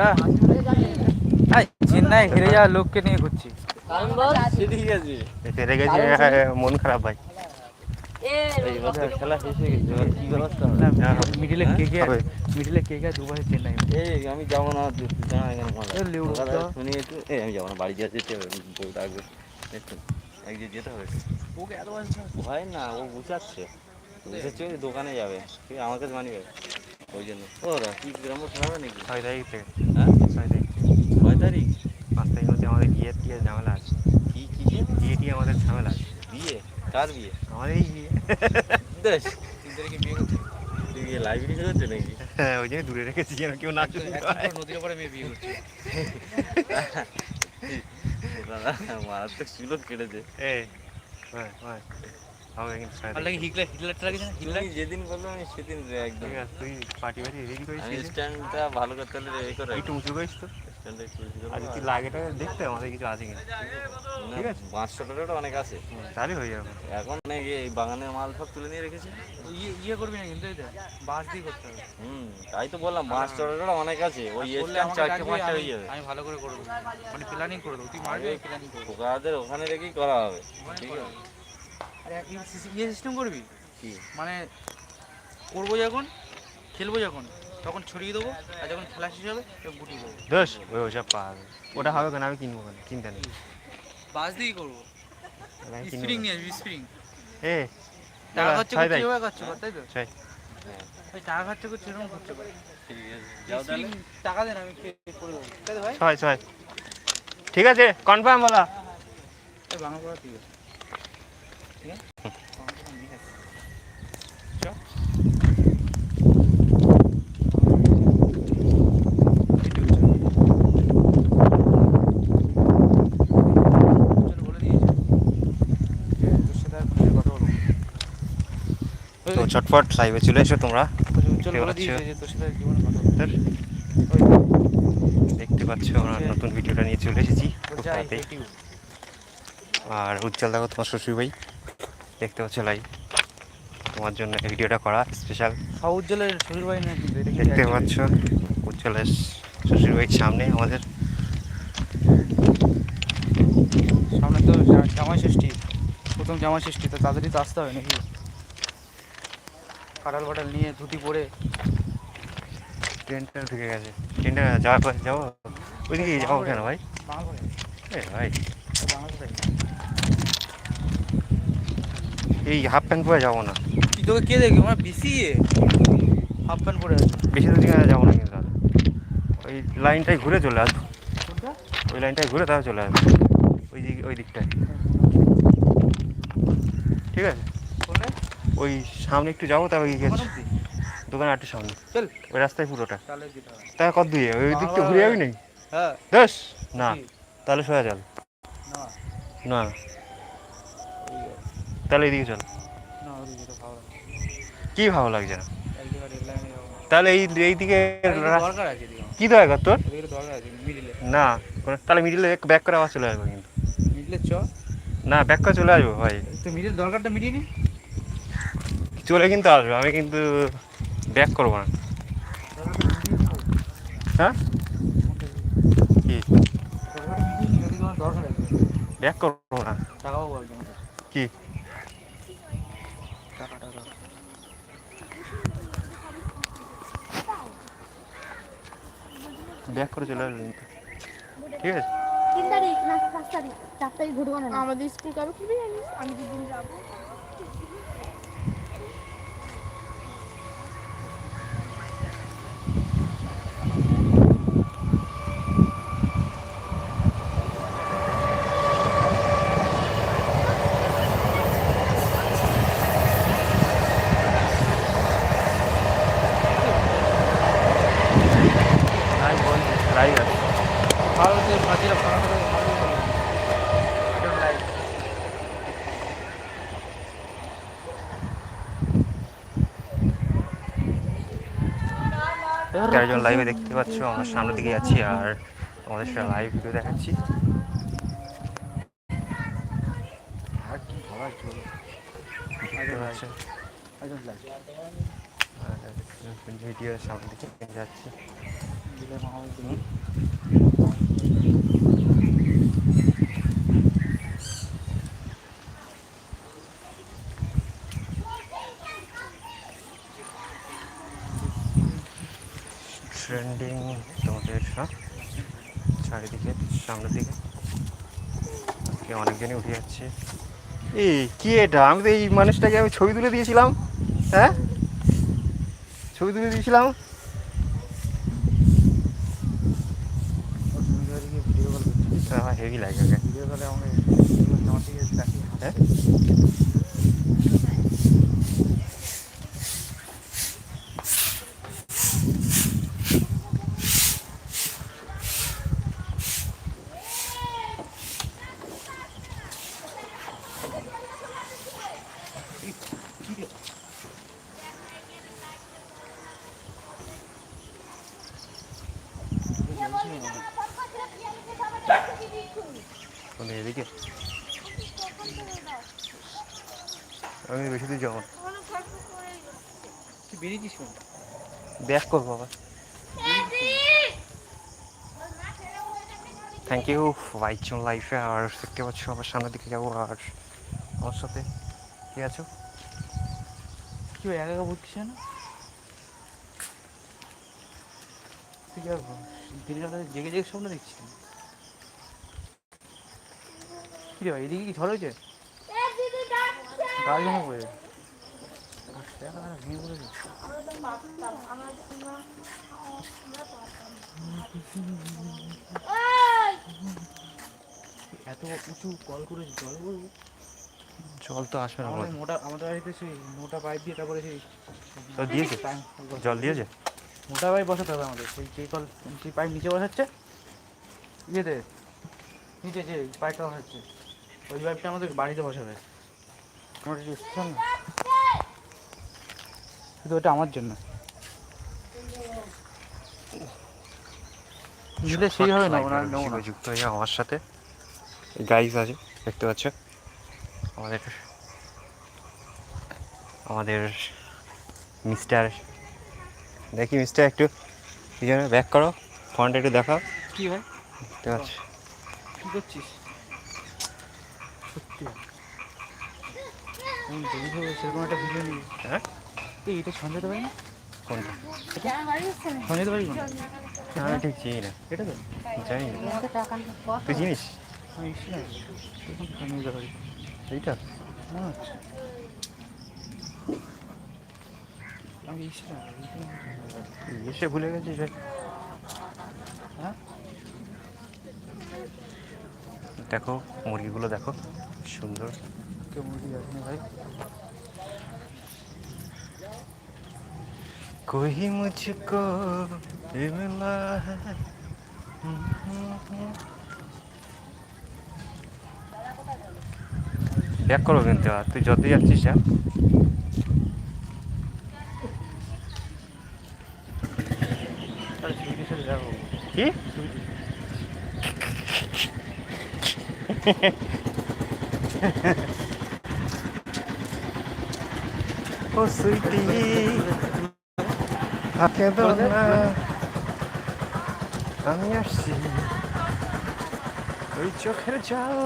যা এই, চেন্নাই হেরে যাওয়া লোককে নিয়ে ঘুরছি। ঠিক আছে হেরে গেছে মন খারাপ ভাই। এই বছর খেলা শেষ গেছে এবার কি ব্যবস্থা হবে? মিডিলে কে কে। মিডিলে কে কে দুবার চেন্নাই? এই আমি যাব না জানা এখানে যা। শুনি একটু। এই আমি যাব না বাড়ি যেতে হবে বউ ডাকবে। একদিন যেতে হবে। ওকে এত ভয় না ও গুছাচ্ছে। গুছাচ্ছে দোকানে যাবে। আমার কাছে মানিবে ওই জন্য ও দা কি গ্রাম শোনাবে নাকি? ছয় তারিখ। থেকে হ্যাঁ? ছয় তারিখ। কয় তারিখ? পাঁচ তারিখ হচ্ছে আমাদের বিয়ে টিয়ে ঝামেলা আছে। কি কি? বিয়ে টিয়ে আমাদের ঝামেলা আছে। বিয়ে? কার বিয়ে? আমাদের এই বিয়ে। দেশ তিন তারিখে বিয়ে করছে লাইব্রেরি হচ্ছে নাকি? হ্যাঁ ওই জন্য দূরে রেখেছি যেন কেউ না নদীর মেয়ে বিয়ে করছে। মারাত্মক চুলক কেটেছে। এ হয় হয় হবে কিন্তু আর লাগে হিটলার হিটলারটা লাগে না? হিটলার? যেদিন আমি সেদিন একদম। তুই পার্টি বাড়ি রেডি করিস স্ট্যান্ডটা ভালো করতে হলে এই করে একটু উঁচু করিস তো। স্ট্যান্ডটা একটু উঁচু আর কি আর- লাগে টাগে দেখতে আমাদের কিছু আছে কিনা? ঠিক আছে। পাঁচশো টাকাটা অনেক আছে। তাহলে হয়ে যাবে। এখন অনেক এই বাগানের মাল সব তুলে নিয়ে রেখেছে। ইয়ে ইয়ে করবি না কিন্তু এটা বাস দিয়ে করতে হবে। হুম তাই তো বললাম পাঁচশো টাকাটা অনেক আছে। ওই স্ট্যান্ড চারটে পাঁচটা আমি- হয়ে যাবে। আমি ভালো করে করে দেবো মানে প্ল্যানিং করে দেবো। তুই মারবি প্ল্যানিং করে ওখানে রেখেই করা হবে। ঠিক আছে? ইয়ে সিস্টেম করবি? কি? মানে করব যখন খেলব যখন তখন ছড়িয়ে দেবো আর যখন খেলা শেষ হবে তখন গুটিয়ে দেবো। দোষ ওই ওসব পাওয়া যাবে ওটা হবে কেন? আমি কিনবো কেন? কিনতে নেই। বাস দিয়েই করব। স্প্রিং নিয়ে আসবি স্প্রিং এ টাকা খরচা করছে এভাবে খরচা কর তাই তো হ্যাঁ ওই টাকা খরচা করছে এরকম খরচা করে। টাকা দেন আমি করে দেবো। তাই তো ভাই? ছয় ছয় ঠিক আছে কনফার্ম বলা। বাংলা পড়া ঠিক আছে ঠিক আছে তো চটপট লাইভে চলে এসো তোমরা দেখতে বলে পাচ্ছ? যে তোর সাথে জীবনে কথা বলব। দেখতে পাচ্ছ আমরা নতুন ভিডিওটা নিয়ে চলে এসেছি। আর উজ্জ্বল দেখো তোমার শ্বশুর ভাই দেখতে পাচ্ছ লাইভ তোমার জন্য এই ভিডিওটা করা স্পেশাল উজ্জ্বলের শ্বশুর বাড়ি না দেখতে পাচ্ছ উজ্জ্বলের শ্বশুর বাড়ির সামনে আমাদের। সামনে তো জা- জামাই ষষ্ঠী প্রথম জামাই ষষ্ঠী তো তাড়াতাড়ি তো আসতে হবে নাকি? কাটাল বাটাল নিয়ে ধুতি পরে ট্রেনটা ঢুকে গেছে। ট্রেনটা যাওয়ার পর যাব? ওইদিকে যাব কেন ভাই? ভাই বাংলা পরে এই হাফ প্যান্ট পরে যাব না। তুই তোকে কে দেখবে? আমার বেশি হাফ প্যান্ট পরে বেশি দূর দিকে যাব না কিন্তু ওই লাইনটায় ঘুরে চলে আসব ওই লাইনটায় ঘুরে তাহলে চলে আসব ওই দিক ওই দিকটায়। ঠিক আছে? ওই সামনে একটু যাব তারপর অবধি? দোকান একটু সামনে। চল। ওই রাস্তায় পুরোটা। তা কত দিয়ে? ওই দিকটা ঘুরে যাবি নাকি? হ্যাঁ। দোষ না তাহলে সোজা চল। না। না। তাহলে এদিকে চল। কি ভালো লাগছে না? তাহলে এই এইদিকে। কি দরকার তোর? মিডিলে না তাহলে মিডিলে ব্যাক করে আবার চলে আসব কিন্তু। মিডিলে চ। না ব্যাক করে চলে আসব ভাই। তো মিডিল দরকারটা নি। চলে কিন্তু আসব আমি কিন্তু ব্যাক করব না। হ্যাঁ? কি? ব্যাক করব না। কি? ব্যাক করে চলে আসবেন। কিন্তু ঠিক আছে? তিন তারিখ না পাঁচ তারিখ চার তারিখ ঘুরবো না। আমাদের স্কুল কবে খুলবে জানিস আমি দুদিন যাব লাইভ বলছি লাইভ আছে ভালো তো ফাজিরা ফাঁকা করে ভালো লাইক চারজন লাইভে দেখতে পাচ্ছ আমরা সামনের দিকে যাচ্ছি আর তোমাদের সাথে লাইভ ভিডিও দেখাচ্ছি। ভিডিও সামনের দিকে যাচ্ছি দিলে মামা দিলে ট্রেন্ডিং তোমাদের হ্যাঁ চারিদিকে সামনের দিকে আজকে উঠে যাচ্ছে। এই কি এটা? আমি তো এই মানুষটাকে আমি ছবি তুলে দিয়েছিলাম। হ্যাঁ? ছবি তুলে দিয়েছিলাম। আমার হেভি লাগে ভিডিও কলে আমার দিকে তাকিয়ে হ্যাঁ মানে এদিকে আমি বেশি দূর যাব না। তুই বেরিয়েছিস কেন? ব্যাক করব বাবা থ্যাংক ইউ বাইচন লাইফে আর দেখতে পাচ্ছ আবার সামনের দিকে যাব আর আমার সাথে। কি আছো? কি ভাই একা একা ভর্তিস না তুই আর দিনের জেগে জেগে স্বপ্ন দেখছিস কি রে ভাই এদিকে কি ঝড় হয়েছে? গাছ পড়ে পড়েছে এত উঁচু কল করেছে জল পড়বে জল তো আসবে না আমাদের মোটা আমাদের বাড়িতে সেই মোটা পাইপ দিয়ে তারপরে সেই দিয়েছে? জল দিয়েছে? মোটা পাইপ বসাতে হবে আমাদের। সেই যে কল সেই পাইপ নিচে বসাচ্ছে। ইয়েতে নিচে যে পাইপটা বসাচ্ছে ওই পাইপটা আমাদের বাড়িতে বসাবে। আমার একটু স্টেশন না শুধু ওটা আমার জন্য। নিলে সেই হবে না যুক্ত হয়ে আমার সাথে। গাইজ আছে দেখতে পাচ্ছ? আমাদের আমাদের মিস্টার দেখি মিস্টার একটু পিছনে ব্যাক করো ফ্রন্ট একটু দেখাও। কি ভাই? দেখতে পাচ্ছ? কি করছিস? সত্যি? সেরকম একটা ভিডিও নিই হ্যাঁ? এই এটা সঞ্জয় পারি না? কোনটা? সঞ্জয় পারি না আমি ঠিক চিনি না। এটা তো জানি তুই চিনিস? আমি সঞ্জয় এইটা? এসে ভুলে গেছিস ভাই হ্যাঁ? দেখো মুরগিগুলো দেখো। সুন্দর। কেউ মুরগি না ভাই? कोई मुझको ये मिला है ব্যাক করো কিন্তু আর তুই যতই যাচ্ছিস যা তাহলে সুইটির সাথে যাবো কি ও সুইটি থাকে না আমি আসছি ওই চোখের যাও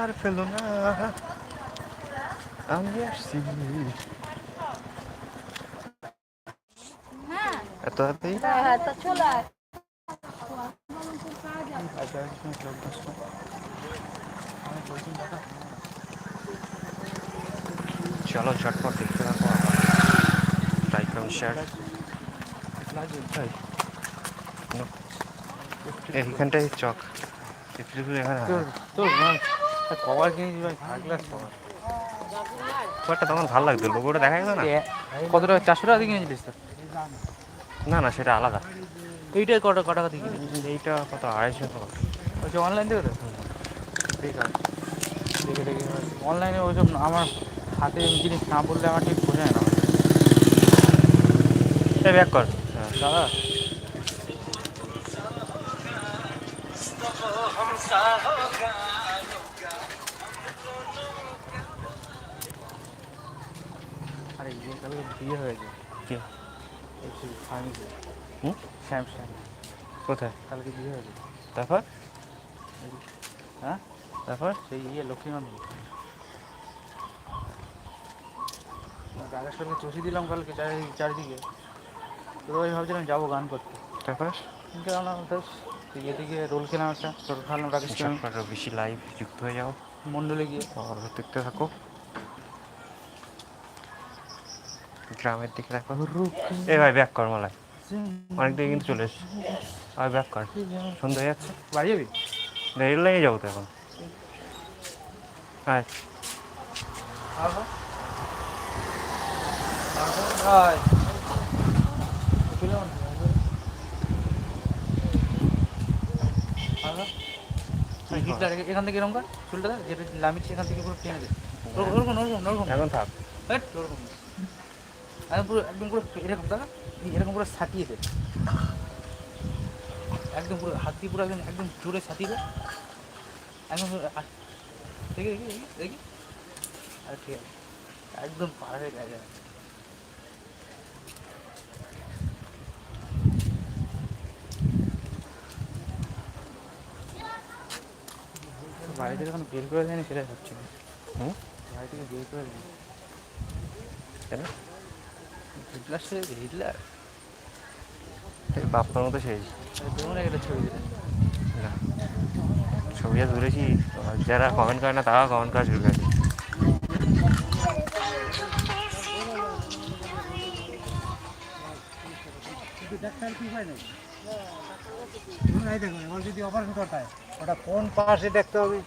আর ফেলো না আমি আসছি এত হাতেই আচ্ছা চলো ঝটপট দেখতে থাকো লাইক এবং শেয়ার এইখানটায় চক। চিত্রগুলো এখানে কভার কিনেছি ভাই থার্ড ক্লাস কভার একটা তখন ভালো লাগতো লোগোটা দেখা গেল না? কত টাকা চারশো টাকা দিয়ে কিনেছিলিস তো? না না সেটা আলাদা। এইটা কটা কটা টাকা দিয়ে কিনেছিস এইটা কত আড়াইশো টাকা। ওই অনলাইন থেকে তো বেকার দেখে দেখে। অনলাইনে ওইসব না- আমার হাতে জিনিস না বললে আমার ঠিক বোঝা যায় না ব্যাক কর। হ্যাঁ দাদা আরে ইয়ে কালকে বিয়ে হয়েছে কি এই ফার্মেসি হুম? শ্যাম শ্যাম কোথায় কালকে বিয়ে হয়েছে তারপর হ্যাঁ তারপর সেই ইয়ে লক্ষ্মীকান্ত রাগেশ্বরকে চষি দিলাম কালকে চারি চারিদিকে ওই ভাবছিলাম যাব গান করতে। তারপর? কিন্তু আমরা তো ইয়ে দিকে রোল খেলাম একটা রোল খেলাম রাকেশকে আমি বেশি লাইভ যুক্ত হয়ে যাও। মণ্ডলে গিয়ে। দেখতে থাকো। গ্রামের দিকে দেখো। এ ভাই ব্যাক কর মালায়। অনেক দিকে কিন্তু চলে এসছি। আর ব্যাক কর। সন্ধ্যা হয়ে যাচ্ছে। বাড়ি যাবি? রেল লাইনে যাব তো এখন। হ্যাঁ হিটলার এখান থেকে এরকম কর চুলটা যেটা লামিচ্ছে এখান থেকে পুরো টেনে দে। ওরকম ওরকম ওরকম এখন থাক। ওরকম। একদম পুরো একদম পুরো এরকম দাদা এরকম পুরো সাটিয়ে দে। একদম পুরো হাত দিয়ে পুরো একদম একদম জোরে সাটিয়ে দে। একদম দেখি দেখি দেখি আর ঠিক আছে। একদম পারফেক্ট আছে বাড়ি থেকে এখন বের করে দেয়নি সেটাই হচ্ছে না হুম? বাড়ি থেকে বের করে দেয়নি। কেন? হিটলার সে হিটলার? এই বাপ্পার মতো সেই। দেখুন একটা ছবি দিলেন না। তুলেছি। যারা কমেন্ট করে না তারাও কমেন্ট করা শুরু করেছে যদি অপারেশন করতে হয়। ওটা কোন পাশে দেখতে হবে?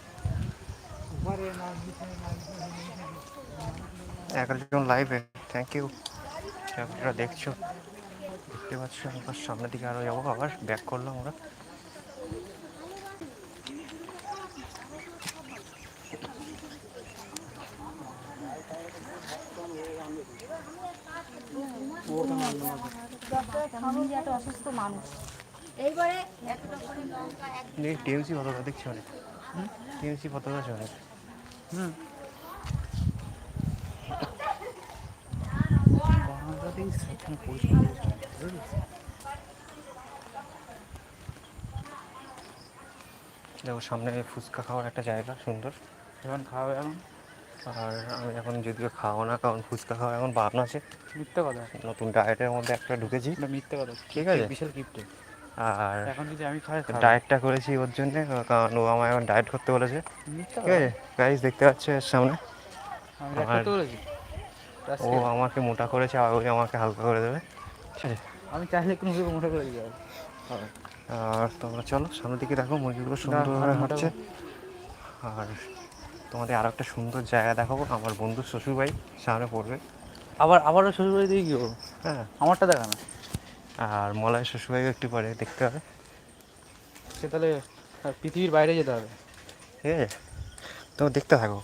একজন লাইভে থ্যাংক ইউ আপনারা দেখছ? দেখতে পাচ্ছ আবার সামনের দিকে আরও যাব আবার ব্যাক করলাম আমরা একটা অসুস্থ মানুষ। এইবারে একটা করে লঙ্কা এক টিএমসি পতাকা দেখছি অনেক। টিএমসি পতাকা আছে অনেক। হুম। বাংলাদেশ? দেখো সামনে ফুচকা খাওয়ার একটা জায়গা সুন্দর। এখন খাওয়াবে এখন? আর আমি এখন যদিও খাওয়া না কারণ ফুচকা খাওয়া এখন বারণ আছে। মিথ্যে কথা। নতুন ডায়েটের মধ্যে একটা ঢুকেছি। এটা মিথ্যে কথা। ঠিক আছে। বিশাল গিফট আর এখন যদি আমি খাই ডায়েটটা করেছি ওর জন্যে কারণ ও আমায় এখন ডায়েট করতে বলেছে। ঠিক আছে? গাইজ দেখতে পাচ্ছ এর সামনে? ও আমাকে মোটা করেছে আর ওই আমাকে হালকা করে দেবে। ঠিক আছে? আমি চাইলে কোনো মোটা করে দিতে পারব। আর তোমরা চলো সামনের দিকে দেখো মুরগিগুলো সুন্দরভাবে হচ্ছে আর তোমাদের আরও একটা সুন্দর জায়গা দেখাবো আমার বন্ধু শ্বশুরবাড়ি সামনে পড়বে। আবার আবারও শ্বশুর বাড়ি দিয়ে কি করব? হ্যাঁ। আমারটা দেখা না আর মলয় শ্বশুরবাড়িও একটু পরে দেখতে হবে। সে তাহলে পৃথিবীর বাইরে যেতে হবে। ঠিক আছে? তো দেখতে থাকো।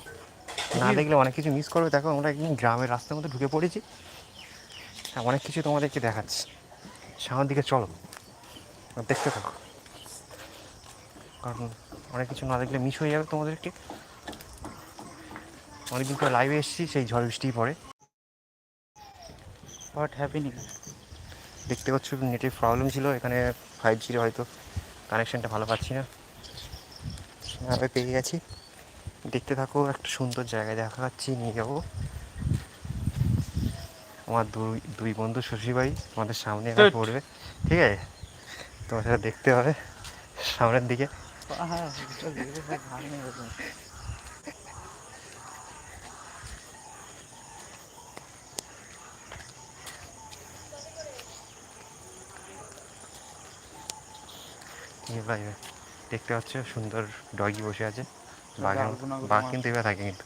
না দেখলে অনেক কিছু মিস করবে। দেখো আমরা একদিন গ্রামের রাস্তার মধ্যে ঢুকে পড়েছি। হ্যাঁ অনেক কিছু তোমাদেরকে দেখাচ্ছি। সামনের দিকে চলো। দেখতে থাকো। কারণ অনেক কিছু না দেখলে মিস হয়ে যাবে তোমাদেরকে। অনেকদিন পরে লাইভে এসেছি সেই ঝড় বৃষ্টি পড়ে। হোয়াট হ্যাপিনিং দেখতে পাচ্ছ নেটের প্রবলেম ছিল এখানে ফাইভ জির হয়তো কানেকশানটা ভালো পাচ্ছি না। আমি পেয়ে গেছি। দেখতে থাকো একটা সুন্দর জায়গায় দেখাচ্ছি নিয়ে যাব। আমার দুই দুই বন্ধু শ্বশুরবাড়ি আমাদের সামনে এবার পড়বে ঠিক আছে? তোমার সেটা দেখতে হবে সামনের দিকে। ভাই দেখতে পাচ্ছ সুন্দর ডগি বসে আছে। বাঘের মতো- বাঘ কিন্তু এবার থাকে কিন্তু।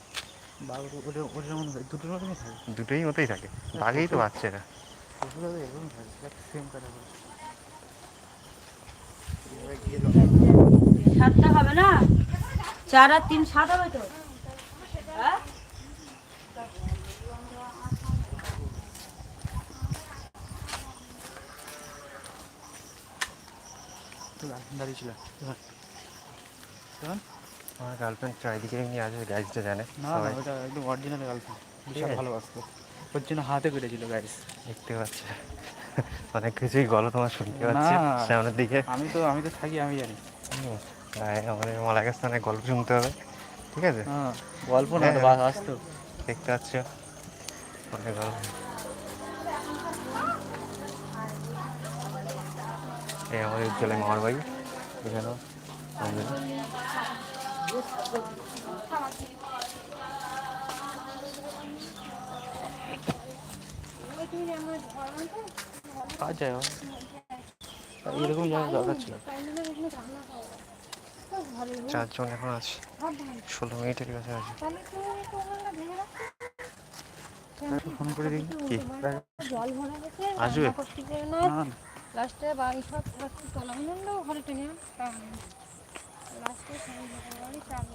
বাঘ ওটা ওটার দুটোর মতনই দুটোই মতোই থাকে। বাঘেই তো বাচ্চা এরা শ্বশুর বাড়ি এরকম থাকে সেম কালার সাতটা হবে না? চার আর তিন সাত হবে তো? আমার গার্লফ্রেন্ড চারিদিকে এমনি আছে গাইজটা জানে না ওটা একদম অরিজিনাল গার্লফ্রেন্ড বিশাল ভালোবাসতো। ওর জন্য হাতে কেটেছিল গাইস দেখতে পাচ্ছে। অনেক কিছুই গল্প তোমার শুনতে পাচ্ছি। সামনের দিকে। আমি তো আমি তো থাকি আমি জানি। আমাদের মালার স্থানে গল্প শুনতে হবে ঠিক আছে? হ্যাঁ গল্প না হ্যাঁ। বা- দেখতে পাচ্ছ। অনেক গল্প। এই আমাদের উজ্জ্বলের মামার বাড়ি এখানেও। কাজ যায় এরকম জায়গা দরকার ছিল। চারজন এখন আছে। ষোলো মিনিটের কাছে আছে ফোন করে দেখি কি? আসবে? লাস্টে বাড়ি সব তোলা হলো ঘরে টেনে লাস্টে বাড়ি চার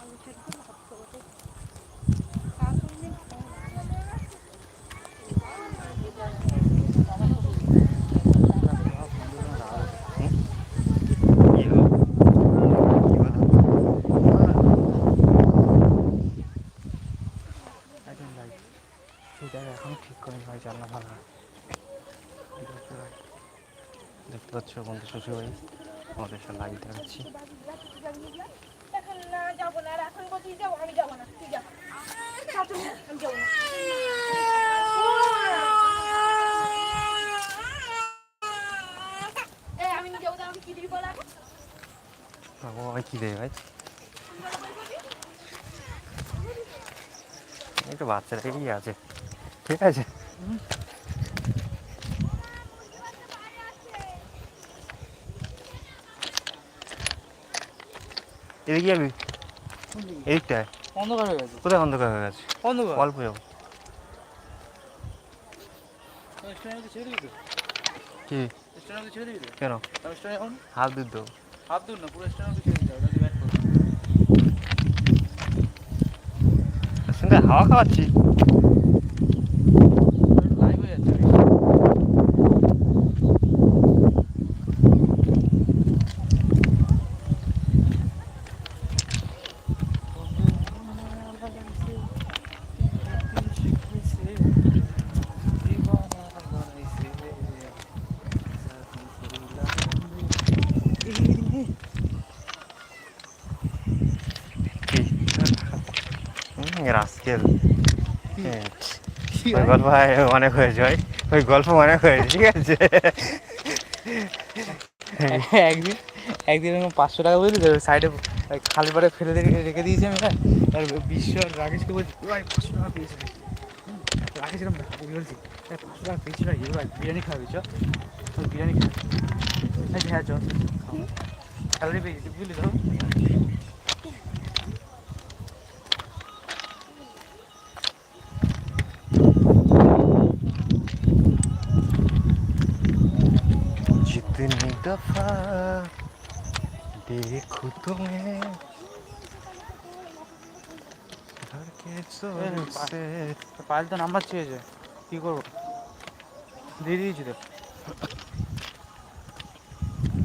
আলু সেদ্ধ ভাত করতে ঠিক করেনি ভাই, জানলা ভালো দেখতে পাচ্ছ বন্ধু শ্বশুর বাড়ি আমাদের সব লাইট দেখাচ্ছি ভাই? একটু বাচ্চারা আছে। ঠিক আছে? এদিকে যাবি? এদিকটায় অন্ধকার হয়ে গেছে। কোথায় অন্ধকার হয়ে গেছে? অন্ধকার। অল্প যাব। কি? কেন? হাত দুধ দেবো হাফ দূর না পুরো স্টেশনে ছেড়ে দিতে হবে সঙ্গে হাওয়া খাওয়াচ্ছি লাইভ হয়ে যাচ্ছে কি রাস্কেল ওই গল্প হয় অনেক হয়েছে ভাই ওই গল্প অনেক হয়েছে ঠিক আছে? একদিন একদিন এরকম পাঁচশো টাকা বুঝলি তো সাইডে খালি পাড়ে ফেলে দিয়ে রেখে দিয়েছি আমি হ্যাঁ। আর বিশ্ব আর রাকেশকে বলছি ভাই পাঁচশো টাকা পেয়েছি রে।" রাকেশ এরকম বলছি পাঁচশো টাকা পেয়েছি ভাই ভাই বিরিয়ানি খাওয়াবি চ। চল বিরিয়ানি খাবি হ্যাঁ হ্যাঁ চল স্যালারি পেয়েছি বুঝলি তো? दफा देखूं तुम्हें घर के जोर से পায়েল তো নাম্বার চেয়েছে কী করবো দিয়ে দিয়েছি তো